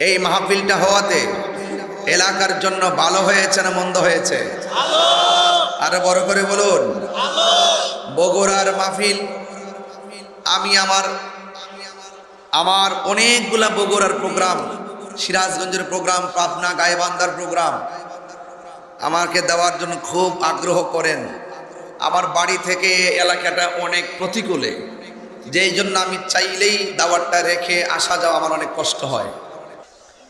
এই মাহফিলটা হওয়াতে এলাকার জন্য ভালো হয়েছে না মন্দ হয়েছে? আরও বড় করে বলুন। বগুড়ার মাহফিল আমি আমার আমার অনেকগুলা বগুড়ার প্রোগ্রাম সিরাজগঞ্জের প্রোগ্রাম পাবনা গায়েবান্ধার প্রোগ্রাম আমাকে দেওয়ার জন্য খুব আগ্রহ করেন। আমার বাড়ি থেকে এলাকাটা অনেক প্রতিকূলে। যেই জন্য আমি চাইলেই দাওয়াতটা রেখে আসা যাওয়া আমার অনেক কষ্ট হয়।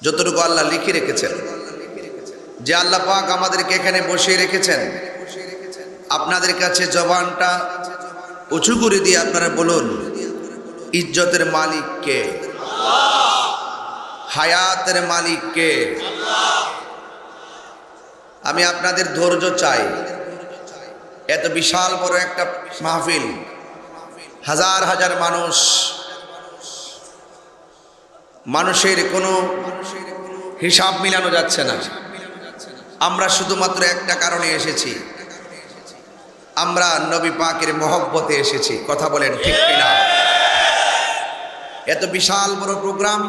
যতটুকু আল্লাহ লিখে রেখেছেন। যে আল্লাহ পাক আমাদেরকে এখানে বসিয়ে রেখেছেন। আপনাদের কাছে জবানটা উঁচু করে দিয়ে আপনারা বলুন, ইজ্জতের মালিক কে? হায়াতের মালিক কে? আমি আপনাদের ধৈর্য চাই। এত বিশাল বড় একটা মাহফিল, হাজার হাজার মানুষ মানুষের কোনো হিসাব মিলানো যাচ্ছে না। আমরা শুধুমাত্র একটা কারণে এসেছি। আমরা নবী পাকের মহব্বতে এসেছি। কথা বলেন ঠিক কিনা? এত বিশাল বড় প্রোগ্রাম।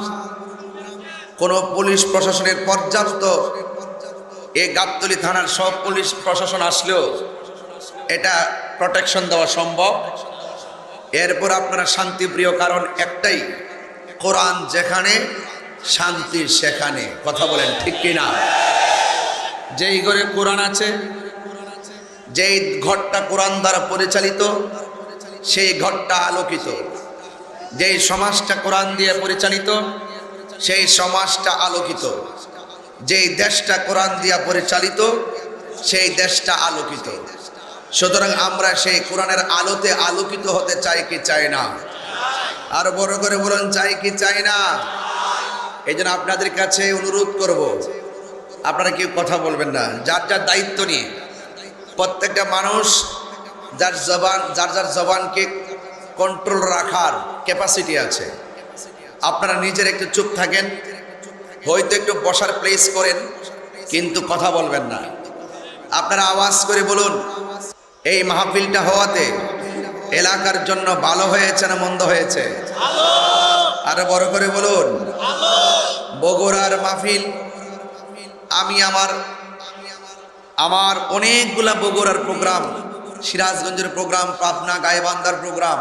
কোন পুলিশ প্রশাসনের পর্যাপ্ত এ গাবতলি থানার সব পুলিশ প্রশাসন আসলেও এটা প্রোটেকশন দেওয়া সম্ভব। এরপর আপনারা শান্তিপ্রিয় কারণ একটাই কোরআন যেখানে, শান্তি সেখানে। কথা বলেন ঠিক কিনা? যেই ঘরে কোরআন আছে, যেই ঘরটা কোরআন দ্বারা পরিচালিত, সেই ঘরটা আলোকিত। যেই সমাজটা কোরআন দিয়ে পরিচালিত, সেই সমাজটা আলোকিত। যেই দেশটা কোরআন দিয়া পরিচালিত, সেই দেশটা আলোকিত। সুতরাং আমরা সেই কোরআনের আলোতে আলোকিত হতে চাই কি চাই না? আরও বড় করে বলুন, চাই কি চাই না? এই জন্য আপনাদের কাছে অনুরোধ করব, আপনারা কেউ কথা বলবেন না, যার যার দায়িত্ব নিয়ে। প্রত্যেকটা মানুষ যার জবান, যার যার জবানকে কন্ট্রোল রাখার ক্যাপাসিটি আছে। আপনারা নিজের একটু চুপ থাকেন, হয়তো একটু বসার প্লেস করেন, কিন্তু কথা বলবেন না। আপনারা আওয়াজ করে বলুন, এই মাহফিলটা হওয়াতে এলাকার জন্য ভালো হয়েছে না মন্দ হয়েছে? আরও বড় করে বলুন। বগুড়ার মাহফিল, আমি আমার আমার অনেকগুলা বগুড়ার প্রোগ্রাম, সিরাজগঞ্জের প্রোগ্রাম, পাবনা গায়েবান্ধার প্রোগ্রাম,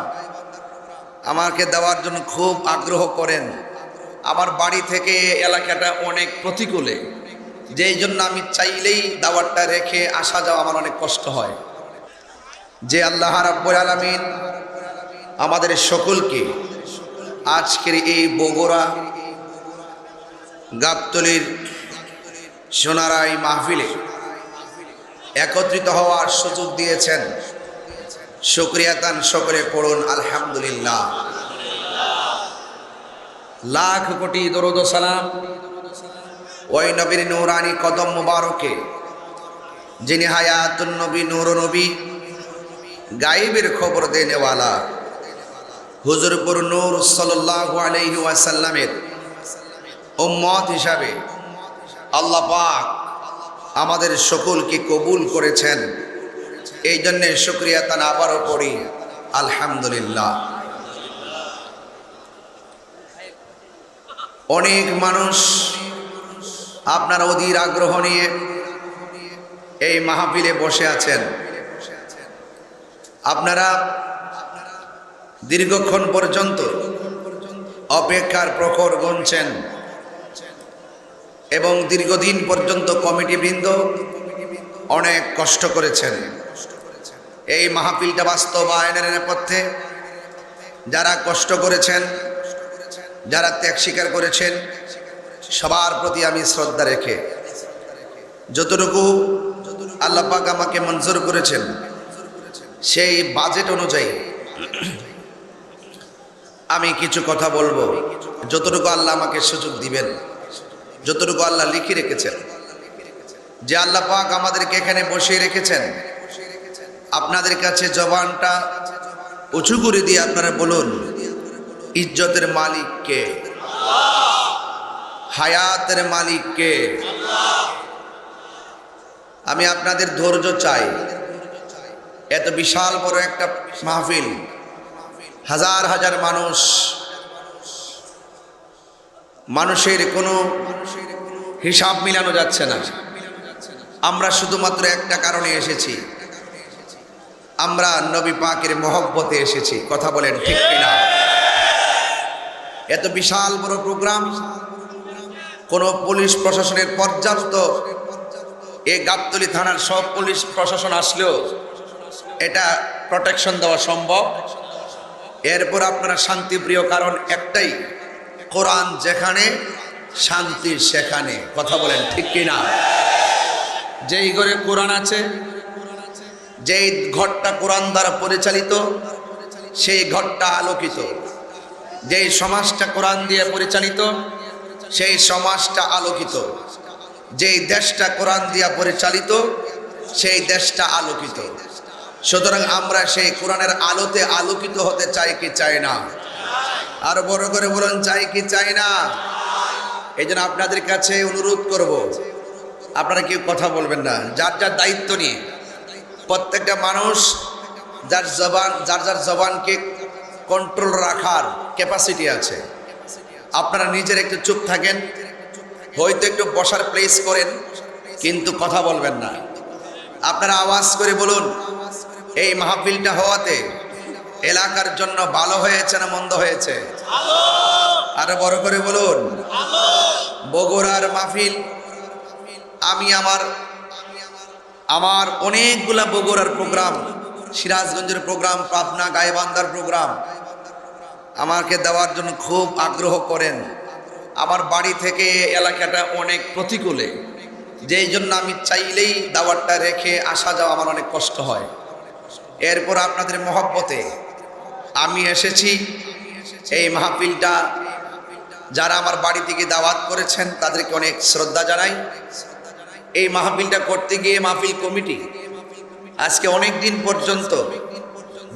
আমাকে দেওয়ার জন্য খুব আগ্রহ করেন। আমার বাড়ি থেকে এলাকাটা অনেক প্রতিকূলে। যেই জন্য আমি চাইলেই দাওয়াতটা রেখে আসা যাওয়া আমার অনেক কষ্ট হয়। যে আল্লাহ রাব্বুল আলামিন আমাদের সকলকে আজকের এই বগুড়া গাবতলির সোনারাই মাহফিলে একত্রিত হওয়ার সুযোগ দিয়েছেন। শুক্রিয়াতান সকলে পড়ুন, আলহামদুলিল্লাহ। লাখ কোটি দরুদ সালাম ওই নবীর নৌরানি কদম মুবারকে, যিনি হায়াতুন নবী নূর নবী গাইবের খবর দেনেওয়ালা। হুজুরপুর নূর সাল্লাল্লাহু আলাইহি ওয়াসাল্লামের উম্মত হিসাবে আল্লাহ পাক আমাদের সকলকে কবুল করেছেন। এই জন্যে শুক্রিয়া তান আবারও পড়ি, আলহামদুলিল্লাহ। অনেক মানুষ আপনার অধীর আগ্রহ নিয়ে এই মাহফিলে বসে আছেন। আপনারা দীর্ঘক্ষণ পর্যন্ত অপেক্ষার প্রখর গুনছেন এবং দীর্ঘদিন পর্যন্ত কমিটিবৃন্দ অনেক কষ্ট করেছেন। এই মাহফিলটা বাস্তবায়নের নেপথ্যে যারা কষ্ট করেছেন, যারা ত্যাগ স্বীকার করেছেন, সবার প্রতি আমি শ্রদ্ধা রেখে যতটুকু আল্লাহ পাক আমাকে মঞ্জুর করেছেন সেই বাজেট অনুযায়ী আমি কিছু কথা বলব। যতটুকু আল্লাহ আমাকে সুযোগ দিবেন, যতটুকু আল্লাহ লিখে রেখেছেন, যে আল্লাহ পাক আমাদেরকে এখানে বসিয়ে রেখেছেন, আপনাদের কাছে জবানটা উঁচু করে দিয়ে আপনারা বলুন, ইজ্জতের মালিক কে? হায়াতের মালিক কে? আমি আপনাদের ধৈর্য চাই। এত বিশাল বড় একটা মাহফিল, হাজার হাজার মানুষ, মানুষের কোনো হিসাব মিলানো যাচ্ছে না। আমরা শুধুমাত্র একটা কারণে এসেছি। আমরা নবী পাকের মহব্বতে এসেছি। কথা বলেন ঠিক কিনা? এত বিশাল বড় প্রোগ্রাম, কোনো পুলিশ প্রশাসনের পর্যাপ্ত, এ গাবতলি থানার সব পুলিশ প্রশাসন আসলেও এটা প্রোটেকশন দেওয়া সম্ভব। এরপর আপনারা শান্তিপ্রিয় কারণ একটাই, কোরআন যেখানে, শান্তি সেখানে। কথা বলেন ঠিক কিনা? যেই ঘরে কোরআন আছে, যেই ঘরটা কোরআন দ্বারা পরিচালিত, সেই ঘরটা আলোকিত। যেই সমাজটা কোরআন দিয়ে পরিচালিত, সেই সমাজটা আলোকিত। যেই দেশটা কোরআন দিয়া পরিচালিত, সেই দেশটা আলোকিত। সুতরাং আমরা সেই কোরআনের আলোতে আলোকিত হতে চাই কি চাই না? আরও বড় করে বলুন, চাই কি চাই না? এই জন্য আপনাদের কাছে অনুরোধ করব, আপনারা কেউ কথা বলবেন না, যার যার দায়িত্ব নিয়ে। প্রত্যেকটা মানুষ যার জবান, যার যার জবানকে কন্ট্রোল রাখার ক্যাপাসিটি আছে। আপনারা নিজের একটু চুপ থাকেন, হয়তো একটু বসার প্লেস করেন, কিন্তু কথা বলবেন না। আপনারা আওয়াজ করে বলুন এই মাহফিলটা হওয়াতে এলাকার জন্য ভালো হয়েছে না মন্দ হয়েছে? আরও বড় করে বলুন। বগুড়ার মাহফিল, আমি আমার আমার অনেকগুলা বগুড়ার প্রোগ্রাম, সিরাজগঞ্জের প্রোগ্রাম, পাবনা গায়েবান্ধার প্রোগ্রাম, আমাকে দেওয়ার জন্য খুব আগ্রহ করেন। আমার বাড়ি থেকে এলাকাটা অনেক প্রতিকূলে। যেই জন্য আমি চাইলেই দাওয়াতটা রেখে আসা যাওয়া আমার অনেক কষ্ট হয়। এরপর আপনাদের মহব্বতে আমি এসেছি। এই মাহফিলটা যারা আমার বাড়ি থেকে দাওয়াত করেছেন, তাদেরকে অনেক শ্রদ্ধা জানাই। এই মাহফিলটা করতে গিয়ে মাহফিল কমিটি আজকে অনেক দিন পর্যন্ত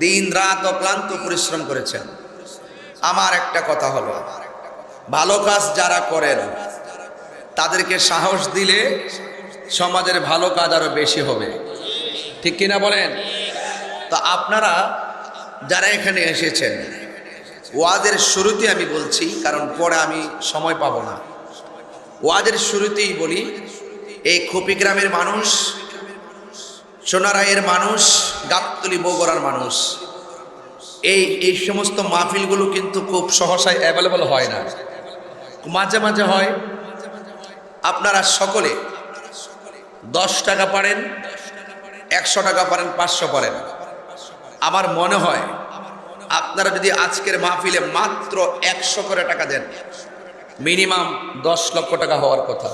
দিন রাত অক্লান্ত পরিশ্রম করেছেন। আমার একটা কথা হলো, ভালো কাজ যারা করেন, তাদেরকে সাহস দিলে সমাজের ভালো কাজ আরও বেশি হবে। ঠিক কিনা বলেন? তো আপনারা যারা এখানে এসেছেন ওয়াদের শুরুতে আমি বলছি, কারণ পরে আমি সময় পাব না। ওয়াদের শুরুতেই বলি, এই খুপি গ্রামের মানুষ, সোনারায়ের মানুষ, গাবতলি বগুড়ার মানুষ, এই এই সমস্ত মাহফিলগুলো কিন্তু খুব সহসায় অ্যাভেলেবল হয় না। মাঝে মাঝে হয়। আপনারা সকলে দশ টাকা পারেন, একশো টাকা পারেন, পাঁচশো পারেন। আমার মনে হয় আপনারা যদি আজকের মাহফিলে মাত্র একশো করে টাকা দেন, মিনিমাম দশ লক্ষ টাকা হওয়ার কথা।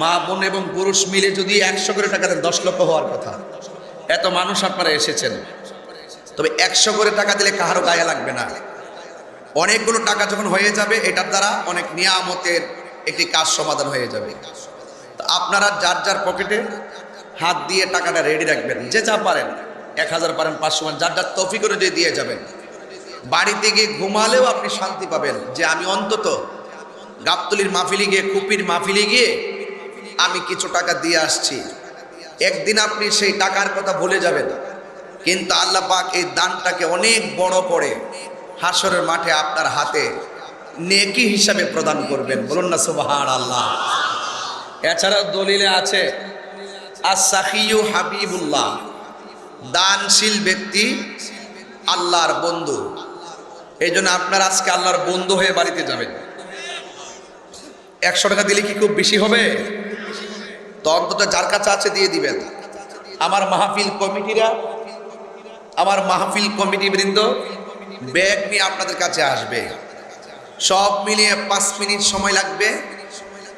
মা, বোন এবং পুরুষ মিলে যদি একশো করে টাকা দেন, দশ লক্ষ হওয়ার কথা। এত মানুষ আপনারা এসেছেন। তবে একশো করে টাকা দিলে কাহারও গায়ে লাগবে না। অনেকগুলো টাকা যখন হয়ে যাবে, এটার দ্বারা অনেক নিয়ামতের একটি কাজ সমাধান হয়ে যাবে। তো আপনারা যার যার পকেটে হাত দিয়ে টাকাটা রেডি রাখবেন, যে যা পারেন। এক হাজার পারেন, পাঁচশো পারেন, যার যার তফি করে দিয়ে দিয়ে যাবেন। বাড়িতে গিয়ে ঘুমালেও আপনি শান্তি পাবেন যে আমি অন্তত গাবতলির মাহফিলি গিয়ে কুপির মাহফিলি গিয়ে আমি কিছু টাকা দিয়ে আসছি। একদিন আপনি সেই টাকার কথা ভুলে যাবেন। কিন্তু আল্লাহ পাক এই দানটাকে অনেক বড় করে হাসরের মাঠে আপনার হাতে নেকি হিসাবে প্রদান করবেন। বলুন না সুবাহান আল্লাহ এছাড়াও দলিলে আছে আসাহিউ হাবিবুল্লাহ। দানশীল ব্যক্তি আল্লাহর বন্ধু। এই জন্য আপনার আজকে আল্লাহর বন্ধু হয়ে বাড়িতে যাবেন। একশো টাকা দিলে কি খুব বেশি হবে? তো অন্তত যার কাছে আছে দিয়ে দিবেন। আমার মাহফিল কমিটিরা, আমার মাহফিল কমিটি বৃন্দ, ব্যাগ নিয়ে আপনাদের কাছে আসবে। সব মিলিয়ে পাঁচ মিনিট সময় লাগবে।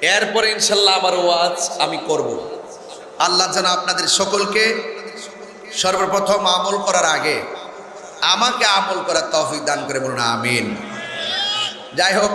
এরপরে ইনশাল্লাহ আমার ওয়াজ আমি করব। আল্লাহ যেন আপনাদের সকলকে সর্বপ্রথম আমল করার আগে আমাকে আমল করার তৌফিক দান করে বলুন আমিন। যাই হোক